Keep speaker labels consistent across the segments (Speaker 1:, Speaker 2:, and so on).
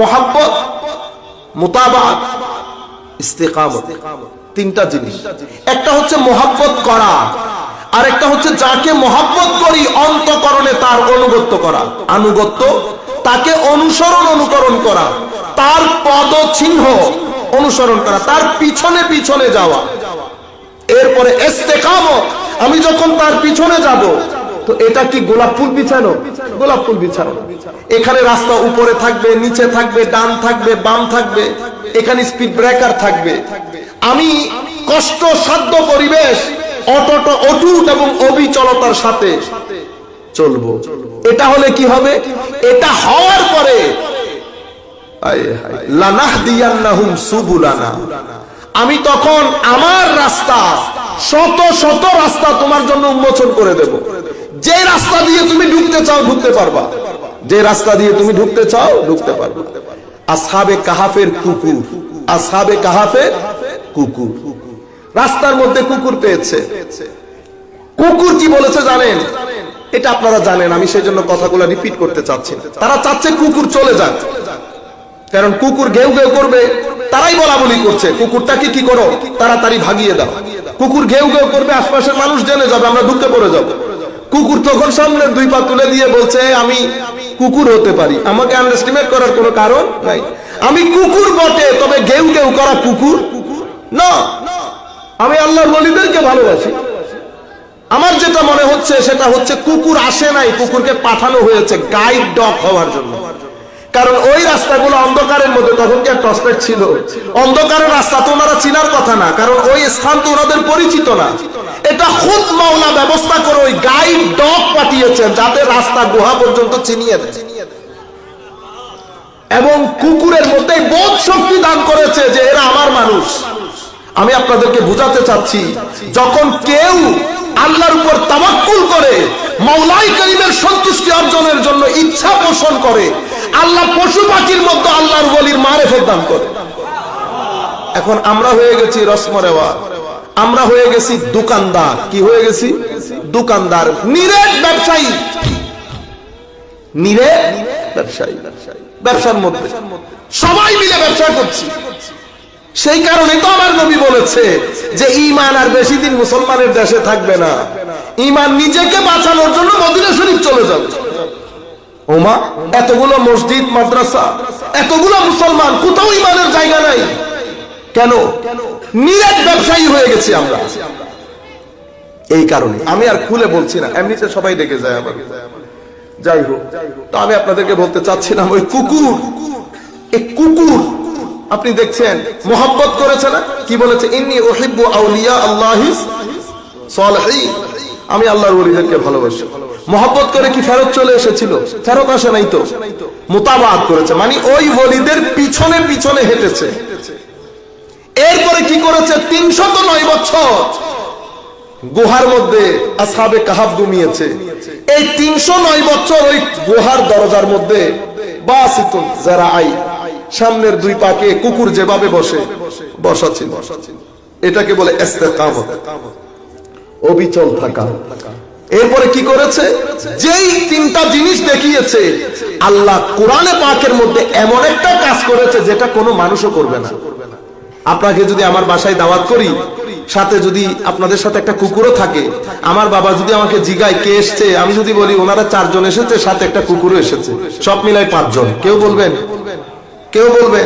Speaker 1: মোহাব্বত, মোতাবাত, ইস্তেকামত, তিনটা জিনিস। একটা হচ্ছে মোহাব্বত করা আর একটা হচ্ছে যাকে মোহাব্বত করি অন্তকরণে তার অনুগত্য করা, আনুগত্য, তাকে অনুসরণ অনুকরণ করা, তার পদ চিহ্ন অনুসরণ করা, তার পিছনে পিছনে যাওয়া। এরপরে ইস্তেকামত, আমি যখন তার পিছনে যাব তো এটা কি গোলাপ ফুল বিছানো? গোলাপ ফুল বিছানো। এখানে রাস্তা উপরে থাকবে, নিচে থাকবে, ডান থাকবে, বাম থাকবে, এখানে স্পিড ব্রেকার থাকবে। আমি কষ্ট সাধ্য পরিবেশ, অটট অটুট এবং অবিচলতার সাথে চলবো। এটা হলে কি হবে? এটা হওয়ার পরে আমি তখন আমার রাস্তা, শত শত রাস্তা তোমার জন্য উন্মোচন করে দেব। যে রাস্তা দিয়ে তুমি ঢুকতে চাও, ঢুকতে পারবা। যে রাস্তা দিয়ে তুমি ঢুকতে চাও, ঢুকতে পারবা। আসহাবে কাহাফের কুকুর, আসহাবে কাহাফের কুকুর। রাস্তার মধ্যে কুকুর পেয়েছে। কুকুর কি বলেছে জানেন? এটা আপনারা জানেন, আমি সেই জন্য কথাগুলো রিপিট করতে চাচ্ছি তারা চাচ্ছে কুকুর চলে যাক। কারণ কুকুর ঘেউ ঘেউ করবে, তারাই বলা বলি করছে, কুকুরটাকে কি করো? তাড়াতাড়ি ভাগিয়ে দাও। কুকুর ঘেউ ঘেউ করবে, আশপাশের মানুষ জেনে যাবে, আমরা ঢুকে পড়ে যাব। কুকুর তখন সামনে দুই পা তুলে দিয়ে বলছে, আমি কুকুর হতে পারি। আমাকে আন্ডারস্টিমেট করার কোনো কারণ নাই। আমি কুকুর বটে, তবে গেউ গেউ করা কুকুর না। আমি আল্লাহর বলিদেরকে ভালোবাসি। আমার যেটা মনে হচ্ছে, সেটা হচ্ছে কুকুর আসে নাই, কুকুরকে পাঠানো হয়েছে গাইড ডগ হওয়ার জন্য। কারণ ওই রাস্তাগুলো অন্ধকারের মধ্যে তখন কি টসপেট ছিল? অন্ধকারের রাস্তা তো ওনারা চিনার কথা না, কারণ ওই স্থান তো ওনাদের পরিচিত না। এটা খুদ মাওলা ব্যবস্থা করে ওই গাইড ডগ পাঠিয়েছেন যাতে রাস্তা গুহা পর্যন্ত চিনিয়ে দেয়। এবং কুকুরের মধ্যে বোধ শক্তি দান করেছে যে এরা আমার মানুষ। আমি আপনাদেরকে বুঝাতে চাচ্ছি, যখন কেউ আল্লাহর উপর তামাক্কুল করে, মাওলাই করিমের সন্তুষ্টি অর্জনের জন্য ইচ্ছা পোষণ করে আল্লাহ পশু পাখির মধ্যে আল্লাহর বলির মারেফত দান করে। এখন আমরা হয়ে গেছি রসমরেওয়া আমরা হয়ে গেছি দোকানদার। কি হয়ে গেছি? দোকানদার। নিরেট ব্যবসায়ী। নিরে ব্যবসায়ী। ব্যবসার মধ্যে। সবাই মিলে ব্যবসা করছি। সেই কারণে তো আমার নবী বলেছে যে ইমান আর বেশি দিন মুসলমানের দেশে থাকবে না। ইমান নিজেকে বাঁচানোর জন্য মদিনা শরীফ চলে যাবে। ওমা, এতগুলো মসজিদ, মাদ্রাসা, এতগুলো মুসলমান, কোথাও ইমানের জায়গা নাই। কেন? নিরেট ব্যবসায়ী হয়ে গেছি আমরা। এই কারণে। আমি আর খুলে বলছি না, এমনিতে সবাই ডেকে যায় আমার। যাই হোক, তো আমি আপনাদেরকে বলতে চাচ্ছিলাম, ওই কুকুর, এই কুকুর, আপনি দেখছেন, মোহাব্বত করেছে না? কি বলেছে? ইন্নি ওহিব্বু আউলিয়া সালেহিন। আমি আল্লাহর ওলিদেরকে ভালোবাসি। মোহাব্বত করে কি ফেরত চলে এসেছিল? ফেরত আসে নাই তো। মোতাবাদ করেছে। মানে ওই ওলিদের পিছনে পিছনে হেঁটেছে। এরপরে কি করেছে? তিনশত নয় বছর গুহার মধ্যে আসাবে কাহাব ঘুমিয়েছে। এই তিনশো নয় বছর ওই গুহার দরজার মধ্যে বাসিতুন যারা আই সামনের দুই পাকে কুকুর যেভাবে বসে বসা এটাকে বলে অবিচল থাকা। এরপরে কি করেছে? যেই তিনটা জিনিস দেখিয়েছে, আল্লাহ কোরআনে পাকের মধ্যে এমন একটা কাজ করেছে যেটা কোনো মানুষও করবে না। আপনাকে যদি আমার বাসায় দাওয়াত করি, সাথে যদি আপনাদের সাথে একটা কুকুরও থাকে, আমার বাবা যদি আমাকে জিগায়, কে এসছে? আমি যদি বলি, ওনারা চারজন এসেছে, সাথে একটা কুকুরও এসেছে। সব মিলাই পাঁচজন। কেউ বলবেন? কেউ বলবে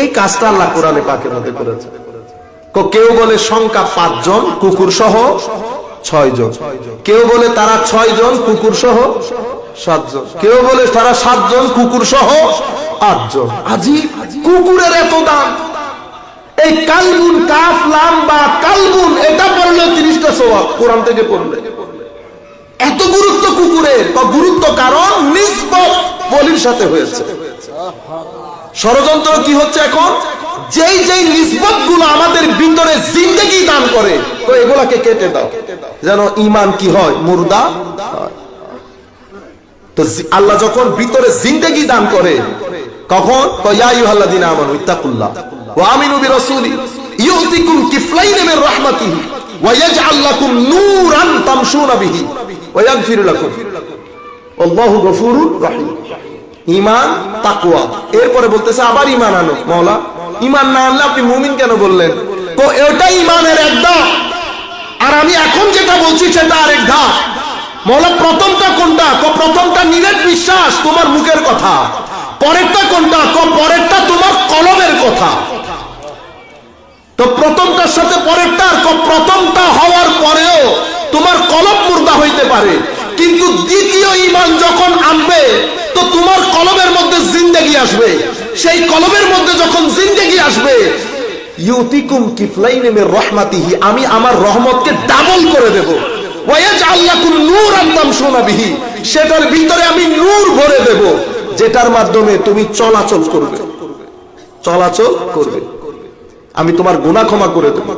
Speaker 1: এই কাজটা আল্লাহ কোরআনে পাকের মধ্যে করেছে। কেউ বলে সংখ্যা পাঁচজন, কুকুর সহ ছয় জন। কেউ বলে তারা ছয় জন, কুকুর সহ সাতজন কেউ বলে তারা সাতজন কুকুর সহ আটজন আজি কুকুরের এত দাম। এই কালবুন কাফ, লাম বা কালবুন এটা পড়লে তিরিশটা সোয়াব কোরআন থেকে পড়লে। এত গুরুত্ব কুকুরের, বা গুরুত্ব কারণ নিসবত বলির সাথে হয়েছে। ষড়যন্ত্র কি হচ্ছে এখন? যেই যেই নিসবতগুলো আমাদের ভিতরে জিন্দগি দান করে, তো এগুলাকে কেটে দাও। যেন ইমান কি হয়? মুর্দা? তো আল্লাহ যখন ভিতরে জিন্দগি দান করে, কখন? ইত্তাকুল্লাহ ওয়া আমিনু ইউতিকুম ওয়া নূরান তামশুনা বিহি ওয়া ইয়াগফিরু লাকুম। আল্লাহু গফুরুর রহিম। ইমান তাকুয়া এরপরে বলতেছে, আবার ইমান আনো। মৌলা ইমান না আনলে আপনি মুমিন কেন বললেন? তো এটাই ইমানের এক আর আমি এখন যেটা বলছি সেটা আরেক ধাপ। মৌলা প্রথমটা কোনটা? ক প্রথমটা নিরেট বিশ্বাস, তোমার মুখের কথা। পরেরটা কোনটা? ক পরেরটা তোমার কলমের কথা। তো প্রথমটার সাথে পরেরটার ক প্রথমটা হওয়ার পরেও তোমার কলম মুর্দা হইতে পারে। কিন্তু দ্বিতীয় ইমান যখন আনবে তো তোমার কলমের মধ্যে জিন্দেগি আসবে। সেই কলমের মধ্যে যখন জিন্দেগি আসবে আমি আমার রহমতকে ডাবল করে নূরান সেটার ভিতরে আমি নূর ভরে দেব, যেটার মাধ্যমে তুমি চলাচল করবে। চলাচল করবে। আমি তোমার গুনাহ ক্ষমা করে দেব।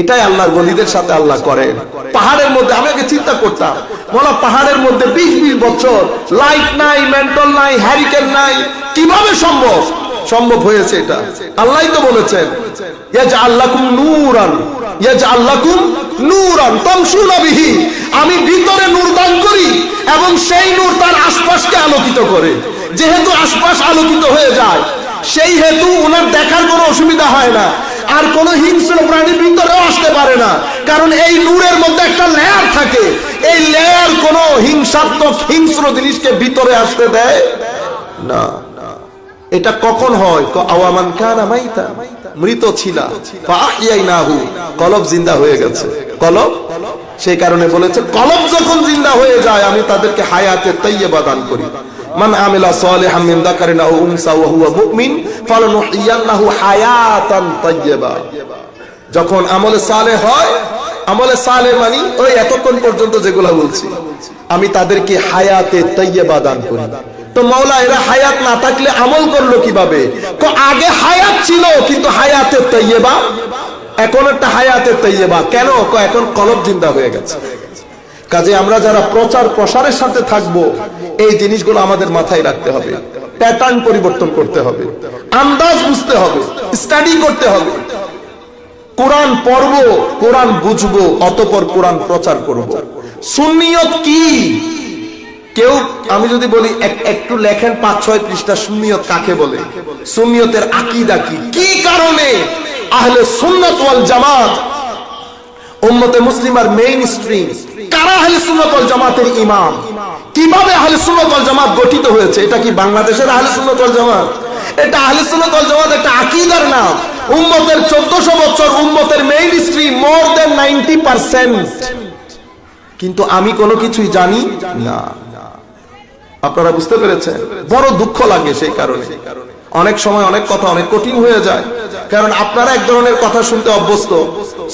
Speaker 1: এটাই আল্লাহর বলিদের সাথে আল্লাহ করে। পাহাড়ের মধ্যে, আমি আগে চিন্তা করতাম, বলা পাহাড়ের মধ্যে বিশ বিশ বছর, লাইট নাই মেন্টল নাই, হ্যারিকেন নাই, কীভাবে সম্ভব? সম্ভব হয়েছে এটা। আল্লাহই তো বলেছেন আমি ভিতরে নূর দান করি এবং সেই নূর তার আশপাশকে আলোকিত করে। যেহেতু আশপাশ আলোকিত হয়ে যায়, সেই হেতু ওনার দেখার কোনো অসুবিধা হয় না। আর কোন হিংস্র প্রাণী ভিতরেও আসতে পারে না। কারণ এই নূরের মধ্যে একটা লেয়ার থাকে। এই লেয়ার কোন হিংসাত্মক, হিংস্র জিনিসকে ভিতরে আসতে দেয় না। এটা কখন হয়? আওয়ামান কানা মাইতা। মৃত ছিলা। কলব জিন্দা হয়ে গেছে। কলব? সেই কারণে বলেছে, কলব যখন জিন্দা হয়ে যায়, আমি তাদেরকে হায়াতে তাইয়্যিবা দান করি। মান আমিলা সালিহাম মিন যাকারিন আও উনসা ওয়া হুয়া মুমিন ফালানুহইয়ান্নাহু হায়াতান তাইয়্যিবা। যখন আমলে সালে হয়, আমলে সালে মানি ওই এতক্ষণ পর্যন্ত যেগুলা বলছি, আমি তাদেরকে হায়াতে তৈয়বা দান করি। তো মাওলা, এরা হায়াত না থাকলে আমল করল কীভাবে? তো আগে হায়াত ছিল, কিন্তু হায়াতে তৈয়বা এখন একটা হায়াতে তৈয়বা কেন? এখন কলব জিন্দা হয়ে গেছে। কাজে আমরা যারা প্রচার প্রসারের সাথে থাকব, এই জিনিসগুলো আমাদের মাথায় রাখতে হবে। প্যাটার্ন পরিবর্তন করতে হবে। আন্দাজ বুঝতে হবে। স্টাডি করতে হবে। কোরআন পড়ব, কোরআন বুঝব, অতপর কোরআন প্রচার করব। সুন্নিয়ত কি? কেউ, আমি যদি বলি একটু লেখেন পাঁচ, ছয় পৃষ্ঠা সুন্নিয়ত কাকে বলে? সুন্নিয়তের আকিদা কি? কি কারণে? আহলে সুন্নাত ওয়াল জামাত, উম্মতে মুসলিমার মেইন স্ট্রিম কারা আহলে সুন্নাত ওয়াল জামাতের ইমাম? কীভাবে আহলে সুন্নাত ওয়াল জামাত গঠিত হয়েছে? এটা কি বাংলাদেশের আহলে সুন্নাত ওয়াল জামাত? এটা আহলে সুন্নাত ওয়াল জামাত একটা আকীদার নাম। উম্মতের 1400 বছর উম্মতের মেইন স্ট্রিম মোর দেন 90% কিন্তু আমি কোনো কিছুই জানি না। আপনারা বুঝতে পেরেছেন? বড় দুঃখ লাগে সেই কারণে। অনেক সময় অনেক কথা অনেক কঠিন হয়ে যায়। কারণ আপনারা এক ধরনের কথা শুনতে অভ্যস্ত।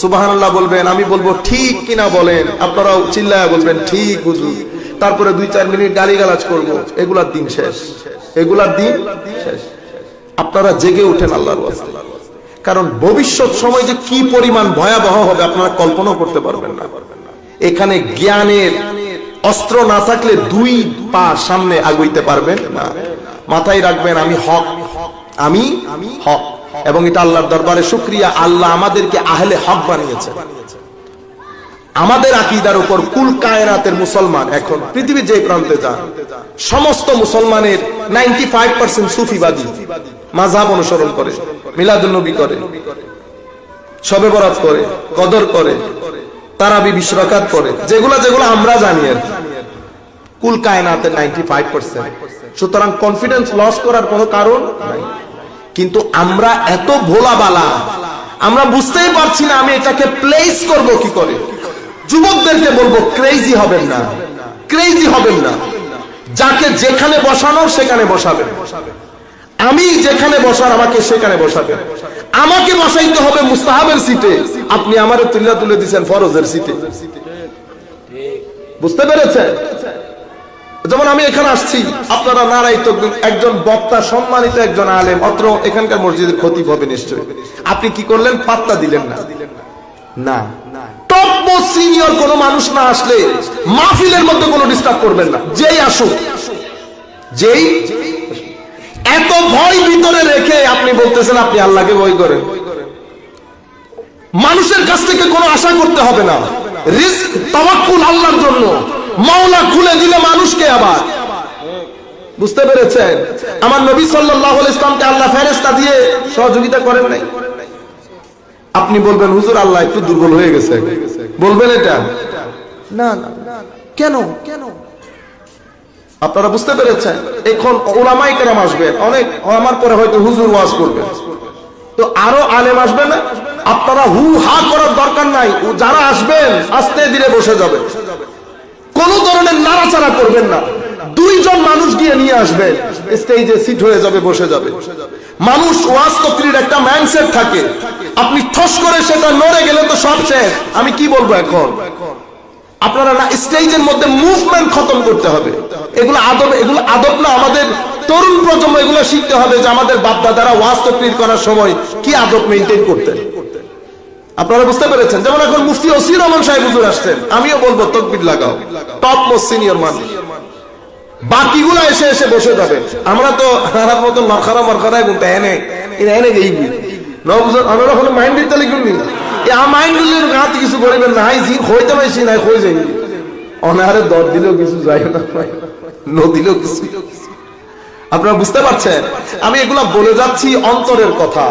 Speaker 1: সুবাহান্লাহ বলবেন, আমি বলব ঠিক কিনা বলেন। আপনারাও চিল্লায় বলবেন, ঠিক হুজুর। তারপরে দুই চার মিনিট গালিগালাজ করব। এগুলার দিন শেষ। এগুলার দিন শেষ। আপনারা জেগে উঠেন আল্লাহর কারণ ভবিষ্যৎ সময় যে কি পরিমাণ ভয়াবহ হবে আপনারা কল্পনা করতে পারবেন না। এখানে জ্ঞানের অস্ত্র না থাকলে দুই পা সামনে আগুইতে পারবেন না। মাথায় রাখবেন, আমি হক। আমি হক। এবং এটা আল্লাহর দরবারে শুক্রিয়া, আল্লাহ আমাদেরকে আহলে হক বানিয়েছে। আমাদের আকিদার উপর কুল কায়নাতের মুসলমান এখন পৃথিবীর যে প্রান্তে যান সমস্ত মুসলমানের নাইনটি ফাইভ পার্সেন্ট সুফিবাদী মাঝাব অনুসরণ করে মিলাদুন্নবী করে সবে বরাত করে, কদর করে, তারাবি বিশ্বরাকাত করে, যেগুলা যেগুলো আমরা জানি আর কুল কায়নাতের নাইনটি ফাইভ পার্সেন্ট সুতরাং কনফিডেন্স লস করার কোনো কারণ নাই। কিন্তু আমরা এত ভোলাবালা, আমরা বুঝতেই পারছি না আমি এটাকে প্লেস করব কি করে। যুবকদেরকে বলব ক্রেজি হবেন না ক্রেজি হবেন না। যাকে যেখানে বসানো, সেখানে বসাবেন আমি যেখানে বসার, আমাকে সেখানে বসাবেন আমাকে বসাইতে হবে মুস্তাহাবের সিটে আপনি আমারে তুলে তুলে দিচ্ছেন ফরজের সিটে বুঝতে পেরেছেন? যেমন আমি এখানে আসছি, আপনারা নারাই তো একজন বক্তা, সম্মানিত একজন আলেম, অত্র এখানকার মসজিদের ক্ষতি হবে নিশ্চয়ই। আপনি কি করলেন? পাত্তা দিলেন না। না। মানুষের কাছ থেকে কোনো আশা করতে হবে না। রিস্ক, তাওয়াক্কুল আল্লাহর জন্য। মাওলা খুলে দিলে মানুষকে আবার। বুঝতে পেরেছেন? আমার নবী সাল্লাহ ইসলামকে আল্লাহ ফেরেস্তা দিয়ে সহযোগিতা করেন নাই। আপনি বলবেন হুজুর আল্লাহ একটু দুর্বল হয়ে গেছে। বলবেন এটা? না না। কেন? কেন? আপনারা বুঝতে পেরেছেন? এখন ওলামাই কেরাম আসবেন। অনেক আমার পরে হয়তো হুজুর ওয়াজ করবেন তো আরও আলেম আসবে না? আপনারা হু হা করার দরকার নাই। ও যারা আসবেন আস্তে ধীরে বসে যাবে। কোন ধরনের নাড়াচাড়া করবেন না। দুইজন মানুষ গিয়ে নিয়ে আসবেন স্টেজে সিট হয়ে যাবে, বসে যাবে। মানুষ ওয়াজ তকরির একটা মাইন্ডসেট থাকে। আপনি ঠস করে সেটা নড়ে গেলে তো সব শেষ। আমি কি বলব এখন? আপনারা না, স্টেজের মধ্যে মুভমেন্ট খতম করতে হবে। এগুলো আদব এগুলো আদব না, আমাদের তরুণ প্রজন্ম এগুলো শিখতে হবে যে আমাদের বাপ দাদারা ওয়াজ তকরির করার সময় কি আদব মেনটেন করতেন। আপনারা বুঝতে পেরেছেন? যেমন এখন মুফতি ওসির রহমান সাহেব হুজুর আসছেন, আমিও বলব, তকবির লাগাও। টপ মোস্ট সিনিয়র মানুষ বাকিগুলো এসে এসে বসে যাবে। আমরা তো আমার মতন মরখারা মরখারা গুনতে এনে এনে এনে গেই নবুজন আমরা এ, আ গাঁত কিছু করিবেন না। হাই জি হইতে হয়ে যাই অনারে দর দিলেও কিছু যায় না ন দিলেও কিছু। আপনারা বুঝতে পারছেন? আমি এগুলা বলে যাচ্ছি অন্তরের কথা।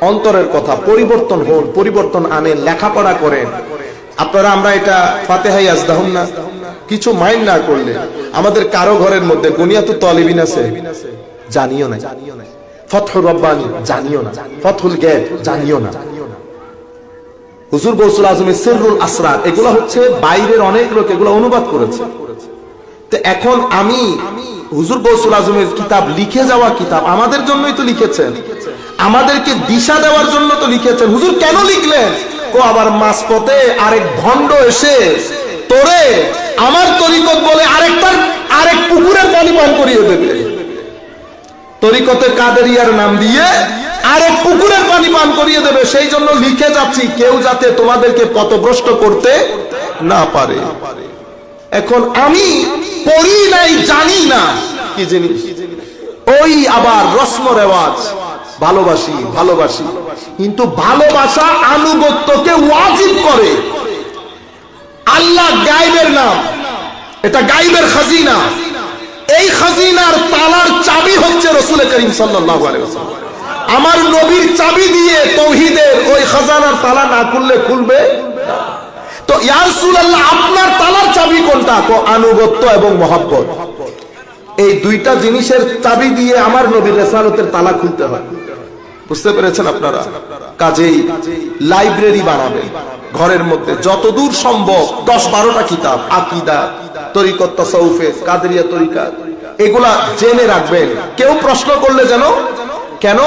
Speaker 1: অন্তরের কথা, পরিবর্তন হন, পরিবর্তন আনেন লেখাপড়া করেন আপনারা, আমরা এটা ফাতেহাই না? কিছু মাইন্ড না করলে আমাদের কারও ঘরের মধ্যে গুনিয়াতু তলিবিন আছে? জানিও না। রব্বানি, জানিও না। জানিও না। হুজুর গৌসুল সিররুল আসরার, এগুলো হচ্ছে বাইরের অনেক লোক এগুলো অনুবাদ করেছে। তো এখন আমি হুজুর গৌসুল আজমের কিতাব লিখে যাওয়া কিতাব আমাদের জন্যই তো লিখেছেন। আমাদেরকে দিশা দেওয়ার জন্য তো লিখেছেন। হুজুর কেন লিখলেন? কো, আবার মাঝপথে আরেক ভণ্ড এসে তোরে আমার তরিকত বলে আরেকটার, আরেক পুকুরের পানি পান করিয়ে দেবে। তরিকতে কাদেরিয়ার নাম দিয়ে আরেক পুকুরের পানি পান করিয়ে দেবে। সেই জন্য লিখে যাচ্ছি, কেউ যাতে তোমাদেরকে পথভ্রষ্ট করতে না পারে। এখন আমি পড়ি নাই, জানি না, কি জিনিস? ওই আবার রসম রেওয়াজ। ভালোবাসি ভালোবাসি। কিন্তু ভালোবাসা আনুগত্যকে ওয়াজিব করে। আল্লাহ গাইবের নাম। এটা গাইবের খাজিনা। এই খাজিনার তালার চাবি হচ্ছে রসুল করিম ওয়াসাল্লাম। আমার নবীর চাবি দিয়ে তৌহিদের ওই খাজানার তালা না খুললে খুলবে? তো ইয়া রাসূলুল্লাহ, আপনার তালার চাবি কোনটা? তো আনুগত্য এবং মহব্বত। এই দুইটা জিনিসের চাবি দিয়ে আমার নবীর রেসালতের তালা খুলতে হয়। বুঝতে পেরেছেন আপনারা? কাজেই লাইব্রেরি বানাবে। ঘরের মধ্যে যতদূর সম্ভব দশ বারোটা কিতাব, আকিদা, তরিকত তসাউফে, কাদরিয়া তরিকা, এগুলা জেনে রাখবেন। কেউ প্রশ্ন করলে যেন কেন?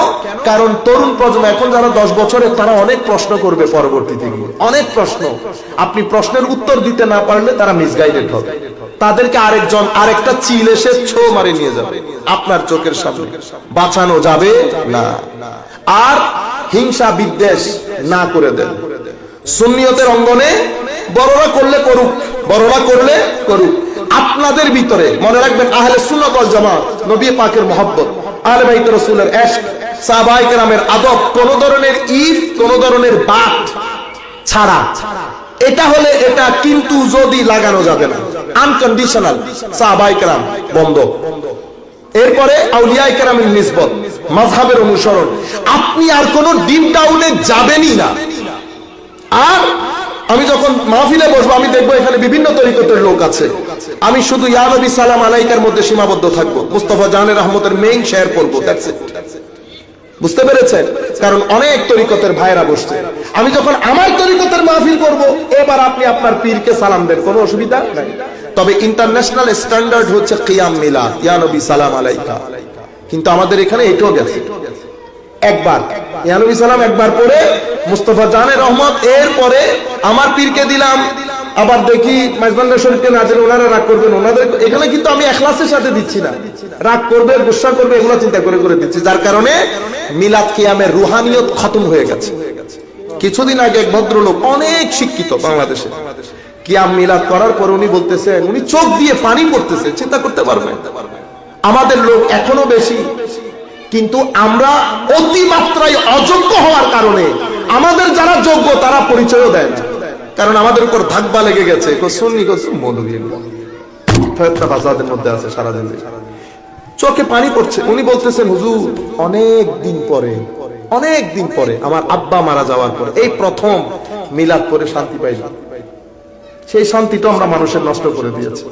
Speaker 1: কারণ তরুণ প্রজন্ম, এখন যারা দশ বছরের তারা অনেক প্রশ্ন করবে পরবর্তীতে গিয়ে। অনেক প্রশ্ন। আপনি প্রশ্নের উত্তর দিতে না পারলে তারা মিসগাইডেড হবে। তাদেরকে আরেকজন, আরেকটা চিল এসে ছো মারে নিয়ে যাবে আপনার চোখের সামনে। বাঁচানো যাবে না। আর হিংসা, বিদ্বেষ না করে দেন। সুন্নিয়তের অঙ্গনে বড়রা করলে করুক, বড়রা করলে করুক। আপনাদের ভিতরে, মনে রাখবেন, আহলে সুন্নাত ওয়াল জামাত, নবী পাকের মহব্বত। আহলে বাইত রাসূলের কেরামের আদব, কোন ধরনের ইফ কোন ধরনের ছাড়া। এটা হলে এটা কিন্তু যদি লাগানো যাবে না। আনকন্ডিশনাল বন্ধ। এরপরে কেরামের নিসবত, মাযহাবের অনুসরণ। আপনি আর কোন ডিপ ডাউনে যাবেনই না। আর আমি যখন মাহফিলে বসবো, আমি দেখব এখানে বিভিন্ন তরিকতের লোক আছে। আমি শুধু ইয়ানবী সালাম আলাইকার মধ্যে সীমাবদ্ধ থাকব। মুস্তফা জাহানের রহমতের মেইন শেয়ার করব বুঝতে পেরেছেন? কারণ অনেক তরিকতের ভাইরা বসছে। আমি যখন আমার তরিকতের মাহফিল করব, এবার আপনি আপনার পীরকে সালাম দেন, কোনো অসুবিধা নাই। তবে ইন্টারন্যাশনাল স্ট্যান্ডার্ড হচ্ছে কিয়াম মিলা ইয়া নবী সালাম আলাইকা। কিন্তু আমাদের এখানে এটাও গেছে। একবার ইয়ানবী সালাম একবার পরে মুস্তফা জানের রহমত, এরপরে আমার পীরকে দিলাম। আবার দেখি শরীফকে না দিলে ওনারা রাগ করবেন, ওনাদের এখানে কিন্তু আমি এখলাসের সাথে দিচ্ছি না। রাগ করবে, গুসা করবে, এগুলো চিন্তা করে করে দিচ্ছি। যার কারণে মিলাদ কিয়ামের রুহানিয়ত খতম হয়ে গেছে। কিছুদিন আগে এক ভদ্রলোক, অনেক শিক্ষিত বাংলাদেশে, কিয়াম মিলাদ করার পর উনি বলতেছেন, উনি চোখ দিয়ে পানি পড়তেছে, চিন্তা করতে পারবেন? আমাদের লোক এখনও বেশি, কিন্তু আমরা অতিমাত্রায় অযোগ্য হওয়ার কারণে আমাদের যারা যোগ্য, তারা পরিচয়ও দেয় না। কারণ আমাদের উপর ধাক্কা লেগে গেছে। সুন্নি মৌলবী ফেরতা ফাসাদের মধ্যে আছে সারাদিন। চোখে পানি পড়ছে। উনি বলতেছেন, হুজুর, অনেক দিন পরে, অনেক দিন পরে আমার আব্বা মারা যাওয়ার পরে, এই প্রথম মিলাদ করে শান্তি পাইলাম। সেই শান্তিটা আমরা মানুষের নষ্ট করে দিয়েছি।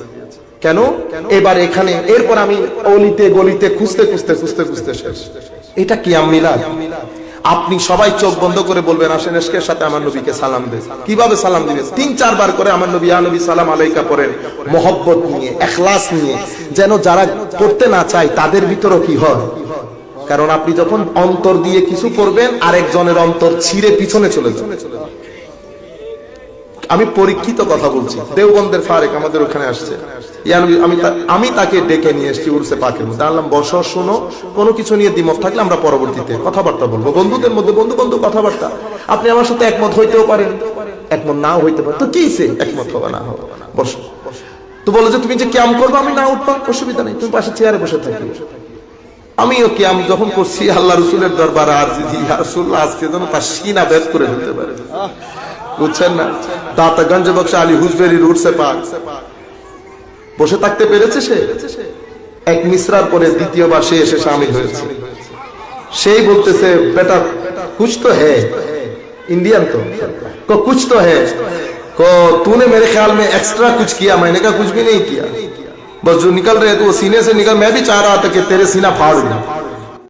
Speaker 1: কেন? এবার এখানে, এরপর আমি অলিতে গলিতে খুঁজতে খুঁজতে খুঁজতে খুঁজতে শেষ। এটা কি মিলাদ? আপনি সবাই চোখ বন্ধ করে বলবেন, আসেন এসকের সাথে আমার নবীকে সালাম দে কীভাবে সালাম দিবেন? তিন চারবার করে আমার নবী নবী, সালাম আলাইকা পড়েন। মহব্বত নিয়ে, এখলাস নিয়ে, যেন যারা করতে না চায়, তাদের ভিতরও কি হয়? কারণ আপনি যখন অন্তর দিয়ে কিছু করবেন, আরেকজনের অন্তর ছিঁড়ে পিছনে চলে যাবে। আমি পরীক্ষিত কথা বলছি। দেওবন্দের ফারেক আমাদের ওখানে আসছে। আমি তাকে ডেকে নিয়ে এসেছি উর্সে পাকের মধ্যে। আনলাম বস, শুনো, কোনো কিছু নিয়ে দ্বিমত থাকলে আমরা পরবর্তীতে কথাবার্তা বলব। বন্ধুদের মধ্যে বন্ধু বন্ধু কথাবার্তা। আপনি আমার সাথে একমত হইতেও পারেন। একমত নাও হইতে পারেন। তো কি সে একমত হবে না হবে? বসো। তো বলো যে, তুমি যে ক্যাম করব, আমি না উঠবো, অসুবিধা নেই। তুমি পাশে চেয়ারে বসে থাকি। আমিও কি আমি যখন করছি, আল্লাহ রসুলের দরবার আর আজকে যেন তার সিনা বেদ করে ফেলতে পারে। বুঝছেন না দাতাগঞ্জ বক্স আলী হুজবেরি রুট সে পাক বসে থাকতে পেরেছে সে এক মিশ্রার পরে দ্বিতীয়বার সে এসে সামিল হয়েছে সেই বলতেছে বেটা कुछ तो है इंडियन तो को कुछ तो है को तूने मेरे ख्याल में एक्स्ट्रा कुछ किया मैंने कहा कुछ भी नहीं किया बस जो निकल रहे थे वो सीने से निकल मैं भी चाह रहा था कि तेरे सीना फाड़ दूं